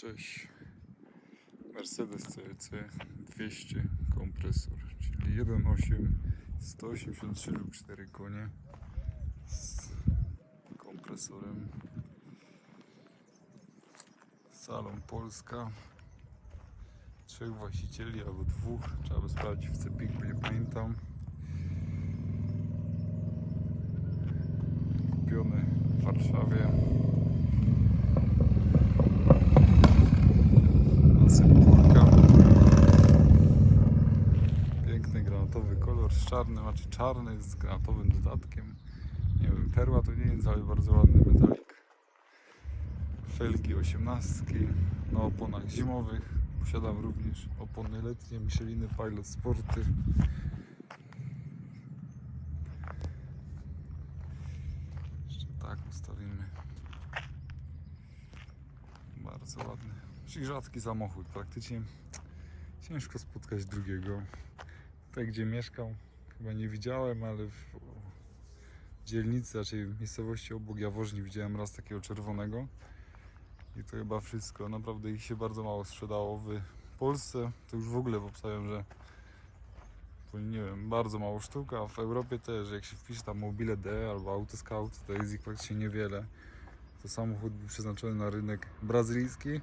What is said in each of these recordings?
Cześć. Mercedes CLC 200 kompresor, czyli 1.8 183 lub 4 konie z kompresorem. Salon Polska. Trzech właścicieli albo dwóch. Trzeba by sprawdzić w Cepiku, nie pamiętam. Kupiony w Warszawie. Czarnym, znaczy czarny z granatowym dodatkiem. Nie wiem, perła to nie jest, ale bardzo ładny metalik. Felgi 18 na oponach zimowych. Posiadam również opony letnie Micheliny Pilot Sporty. Jeszcze tak ustawimy. Bardzo ładny. Czyli rzadki samochód. Praktycznie ciężko spotkać drugiego. Tutaj gdzie mieszkał chyba nie widziałem, ale w dzielnicy, raczej w miejscowości obok Jaworzni widziałem raz takiego czerwonego. I to chyba wszystko. Naprawdę ich się bardzo mało sprzedało w Polsce. To już w ogóle obstawiam, że nie wiem, bardzo mało sztuk, a w Europie też, jak się wpisze tam Mobile D albo Autoscout, to jest ich praktycznie niewiele. To samochód był przeznaczony na rynek brazylijski.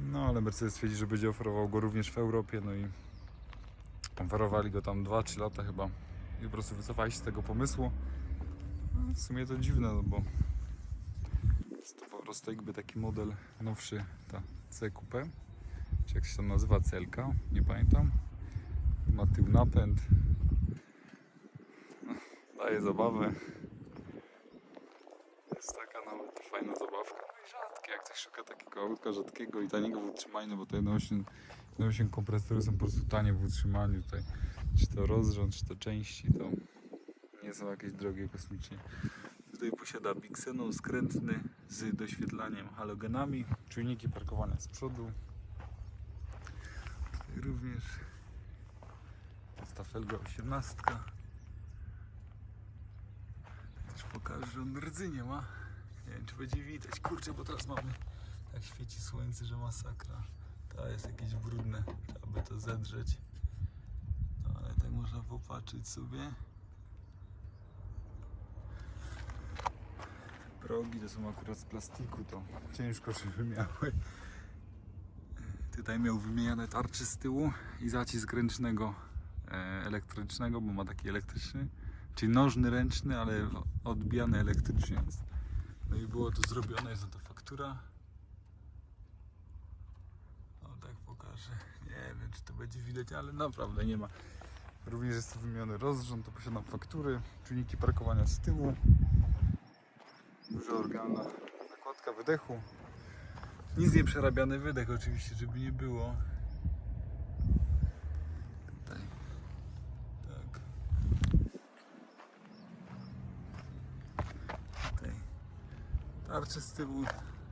No ale Mercedes twierdzi, że będzie oferował go również w Europie, no i oferowali go tam 2-3 lata chyba i po prostu wycofali się z tego pomysłu. No, w sumie to dziwne, no bo jest to po prostu jakby taki model nowszy, ta C Coupe, czy jak się tam nazywa, CLK, nie pamiętam. Ma tył napęd, no, daje zabawę. Jest taka nawet fajna zabawka. No i rzadkie, jak ktoś szuka takiego autka rzadkiego i taniego w utrzymaniu, bo te 1.8 1.8 kompresory są po prostu tanie w utrzymaniu tutaj. Czy to rozrząd, czy to części, to nie są jakieś drogie kosmicznie. Tutaj posiada Bixenon skrętny z doświetlaniem halogenami, czujniki parkowania z przodu. Tutaj również jest ta felga 18. Też pokażę, że on rdzy nie ma. Nie wiem, czy będzie widać. Kurczę, bo teraz mamy tak świeci słońce, że masakra. To jest jakieś brudne. Trzeba by to zedrzeć. No, ale tak można popatrzeć sobie. Progi to są akurat z plastiku, to ciężko żeby miały. Tutaj miał wymieniane tarczy z tyłu i zacisk ręcznego e, elektrycznego, bo ma taki elektryczny, czyli nożny ręczny, ale odbijany elektrycznie. No i było to zrobione, jest na to faktura. O pokażę. Nie wiem czy to będzie widać, ale naprawdę nie ma. Również jest wymieniony rozrząd, to posiadam faktury, czujniki parkowania z tyłu. Duża organa, nakładka wydechu. Nic nie przerabiany wydech oczywiście, żeby nie było. Tak. Tarcze z tyłu,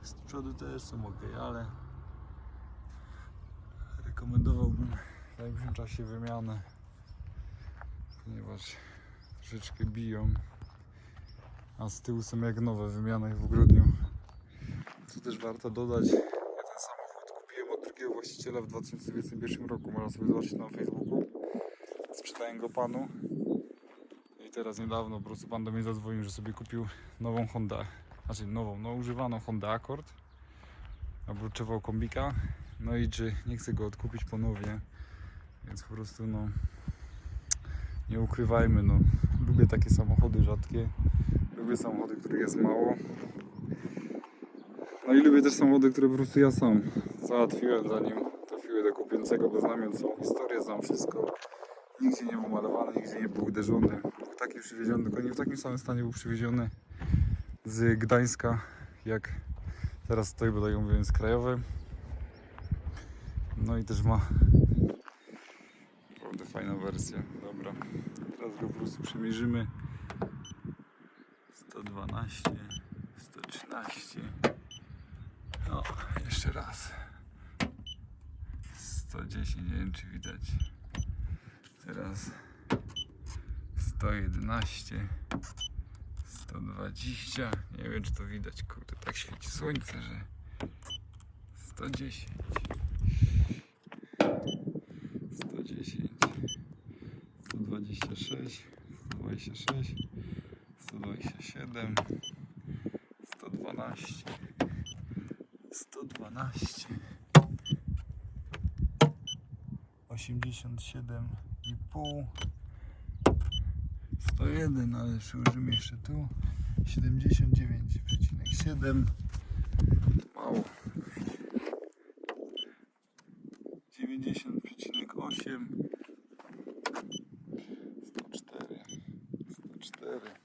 z przodu też są ok, ale rekomendowałbym w najbliższym czasie wymianę, ponieważ troszeczkę biją, a z tyłu są jak nowe, wymiana ich w grudniu. Co też warto dodać, ja ten samochód kupiłem od drugiego właściciela w 2021 roku, można sobie zobaczyć na Facebooku. Sprzedałem go panu i teraz niedawno po prostu pan do mnie zadzwonił, że sobie kupił nową Honda, znaczy nową, no używaną Honda Accord, obróczował kombika, no i czy nie chcę go odkupić ponownie, więc po prostu no nie ukrywajmy, no lubię takie samochody rzadkie, lubię samochody, których jest mało, no i lubię też samochody, które po prostu ja sam załatwiłem zanim trafiły do kupującego, bo znam ją całą historię, znam wszystko. Nigdzie nie był malowany, nigdzie nie był uderzony. Był taki przywieziony, dokładnie w takim samym stanie był przywieziony z Gdańska, jak teraz stoi, bo tak mówię, jest krajowy. No i też ma naprawdę fajna wersja. Dobra, teraz go po prostu przemierzymy. 112, 113. O, jeszcze raz. 110, nie wiem czy widać. Teraz 111, 120. Nie wiem czy to widać, kurde, tak świeci słońce, że 110 110 126 126 127 112 112 87 i pół 101, ale przyłożymy jeszcze tu 79,7 mało 90,8 104 104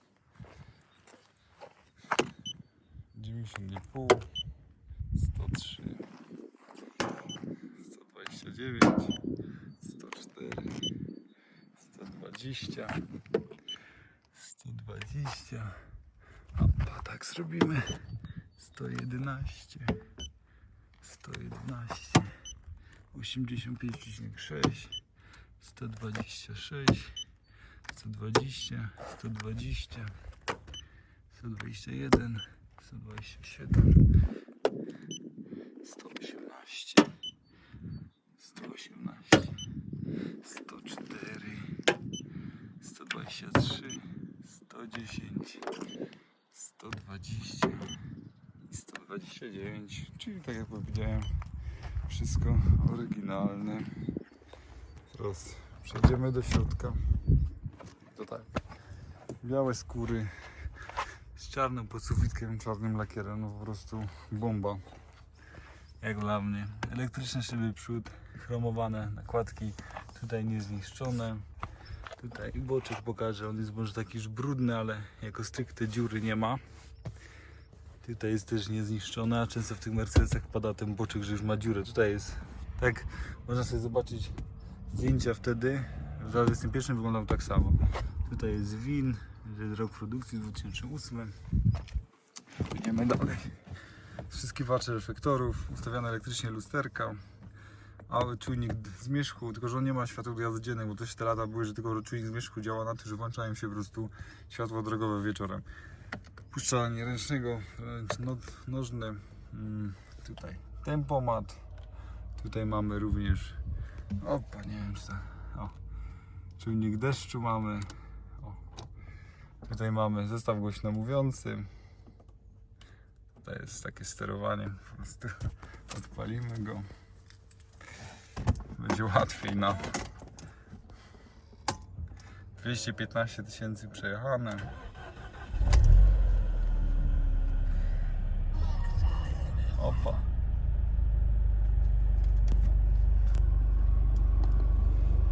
90,5 103 129 104 120 120 Opa, tak zrobimy. 111 111 85,6 126 120 120 121 127 118 118 104 123 110 120 i 129 czyli tak jak powiedziałem wszystko oryginalne. Teraz przejdziemy do środka. To tak. Białe skóry z czarnym podsufitkiem, czarnym lakierem, no po prostu bomba jak dla mnie elektryczne szyby przód chromowane nakładki tutaj niezniszczone tutaj boczek pokażę, on jest może taki już brudny, ale jako stricte dziury nie ma Tutaj jest też niezniszczona. Często w tych Mercedesach pada ten boczek, że już ma dziurę. Tutaj jest tak, można sobie zobaczyć zdjęcia wtedy. W 2021 wyglądał tak samo. Tutaj jest win, że jest rok produkcji 2008. Idziemy dalej. Wszystkie wacze reflektorów, ustawiane elektrycznie lusterka. Mały czujnik zmierzchu, tylko że on nie ma światła do jazdy dziennej, bo to się te lata były, że tylko czujnik zmierzchu działa na tym, że włączają się po prostu światło drogowe wieczorem puszczalnie ręcznego, ręcz, no, nożne. Mm, tutaj tempomat. Tutaj mamy również. Opa, nie wiem czy to. O, czujnik deszczu mamy. Tutaj mamy zestaw głośno mówiący. Tutaj jest takie sterowanie. Po prostu odpalimy go. Będzie łatwiej na 215 tysięcy przejechane. Opa.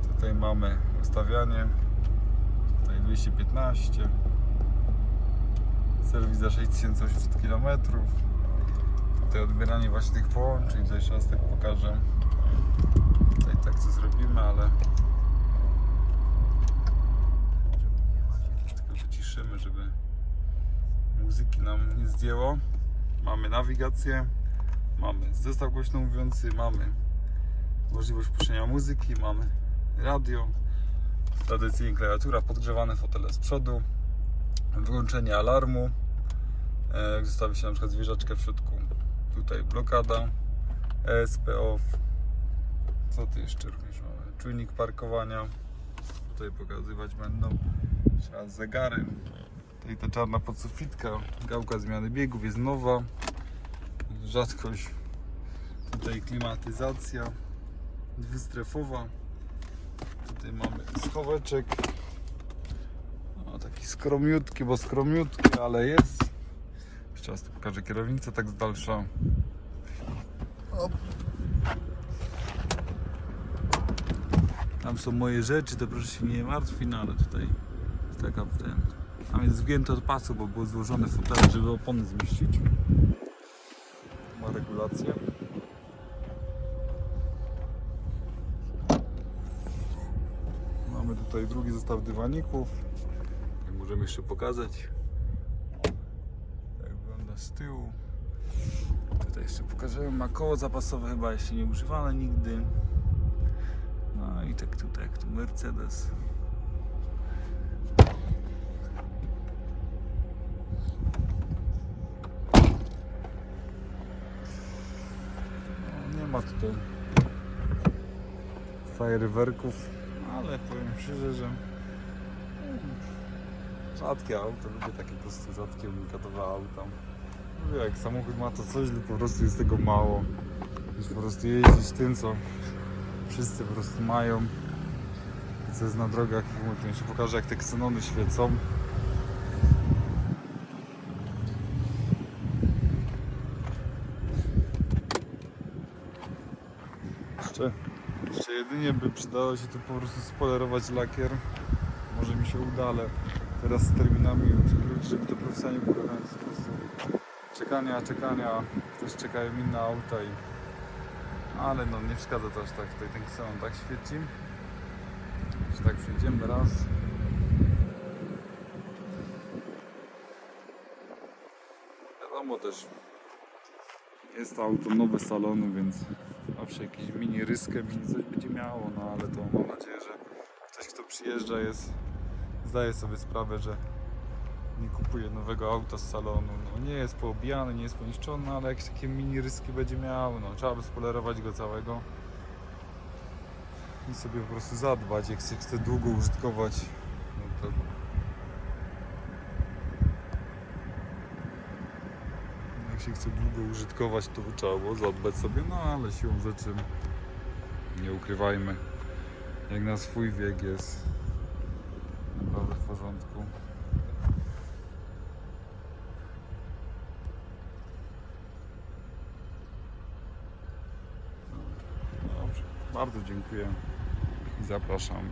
Tutaj mamy ustawianie. Tutaj 215. Serwis za 6800 km. Tutaj odbieranie właśnie tych połączeń. Tutaj jeszcze raz tak pokażę. Tutaj tak co zrobimy, ale tylko wyciszymy, żeby muzyki nam nie zdjęło. Mamy nawigację, mamy zestaw głośno mówiący, mamy możliwość puszczenia muzyki, mamy radio, tradycyjnie klawiatura, podgrzewane fotele z przodu, wyłączenie alarmu, e, jak zostawi się na przykład zwierzaczkę w środku, tutaj blokada, ESP off, co tu jeszcze również mamy, czujnik parkowania, tutaj pokazywać będą, teraz zegary, Tutaj ta czarna podsufitka, gałka zmiany biegów jest nowa. Rzadkość. Tutaj klimatyzacja. Dwustrefowa. Tutaj mamy schoweczek. O, taki skromiutki, bo skromiutki, ale jest. Jeszcze raz pokażę kierownicę tak z dalsza. Tam są moje rzeczy, to proszę się nie martwi, no ale tutaj taka ten. Tam jest zgięte od pasu, bo było złożone fotele, żeby opony zmieścić. Ma regulację. Mamy tutaj drugi zestaw dywaników. Tak możemy jeszcze pokazać. Tak wygląda z tyłu. Tutaj jeszcze pokażemy. Ma koło zapasowe chyba jeszcze nie używane nigdy. No i tak tutaj jak tu Mercedes. ma tutaj fajerwerków, ale powiem szczerze, że rzadkie auto, lubię takie po prostu rzadkie unikatowe auta. Lubię jak samochód ma to coś, lub po prostu jest tego mało. Niż po prostu jeździć tym, co wszyscy po prostu mają. Co jest na drogach. I mówię, to się pokaże jak te ksenony świecą. Jeszcze, jeszcze jedynie by przydało się tu po prostu spolerować lakier. Może mi się uda, ale teraz z terminami już żeby to profesjonalnie wyglądać po prostu czekania, czekania, też czekają inne auta i ale no nie przeszkadza to aż tak, tutaj ten ksenon tak świeci. Że tak przyjdziemy raz. Wiadomo też jest to auto nowe salonu, więc zawsze jakiś mini ryskę, mini coś będzie miało, no ale to mam nadzieję, że ktoś kto przyjeżdża jest zdaje sobie sprawę, że nie kupuje nowego auta z salonu. No, nie jest poobijany, nie jest poniszczony, ale jakieś takie mini ryski będzie miał. No, trzeba by spolerować go całego i sobie po prostu zadbać. Jak się chce długo użytkować, no to jak się chce długo użytkować, to by trzeba było zadbać sobie, no ale siłą rzeczy nie ukrywajmy, jak na swój wiek jest naprawdę w porządku. Dobrze, bardzo dziękuję i zapraszam